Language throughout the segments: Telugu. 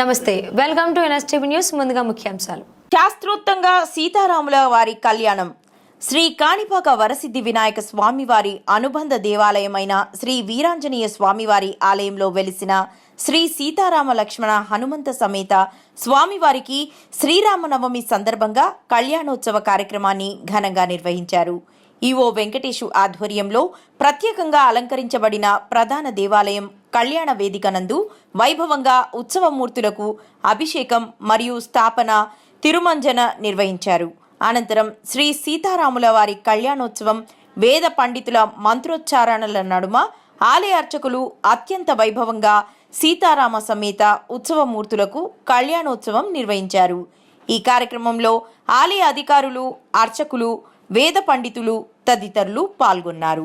నమస్తే వెల్కమ్ టు ఎన్ఎస్టీవీ న్యూస్ ముందుగా ముఖ్యాంశాలు. శాస్త్రోక్తంగా సీతారాముల వారి కళ్యాణం. శ్రీ కాణిపాక వరసిద్ధి వినాయక స్వామివారి అనుబంధ దేవాలయమైన శ్రీ వీరాంజనేయ స్వామివారి ఆలయంలో వెలిసిన శ్రీ సీతారామ లక్ష్మణ హనుమంత సమేత స్వామివారికి శ్రీరామనవమి సందర్భంగా కళ్యాణోత్సవ కార్యక్రమాన్ని ఘనంగా నిర్వహించారు. ఈవో వెంకటేశు ఆధ్వర్యంలో ప్రత్యేకంగా అలంకరించబడిన ప్రధాన దేవాలయం కళ్యాణ వేదిక నందు వైభవంగా ఉత్సవమూర్తులకు అభిషేకం మరియు స్థాపన తిరుమంజన నిర్వహించారు. అనంతరం శ్రీ సీతారాముల వారి కళ్యాణోత్సవం వేద పండితుల మంత్రోచ్చారణల నడుమ ఆలయ అర్చకులు అత్యంత వైభవంగా సీతారామ సమేత ఉత్సవమూర్తులకు కళ్యాణోత్సవం నిర్వహించారు. ఈ కార్యక్రమంలో ఆలయ అధికారులు అర్చకులు వేద పండితులు తదితరులు పాల్గొన్నారు.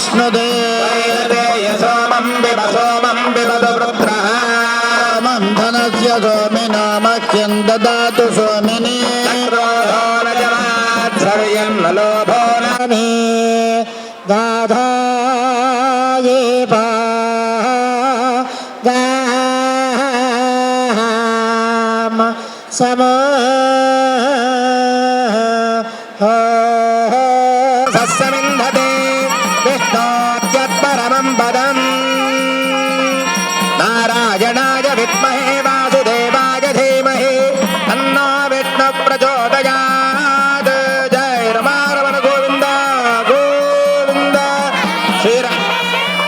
నిత్యపుష్టాంగరేషిణీ ఈశ్వరేగో సర్వభూ నమస్నుదే మం ధనస్య సోమినా మహ్యం దదాతు సోమిని మే దాధాయే పా గామ సమో సస్యమింధతే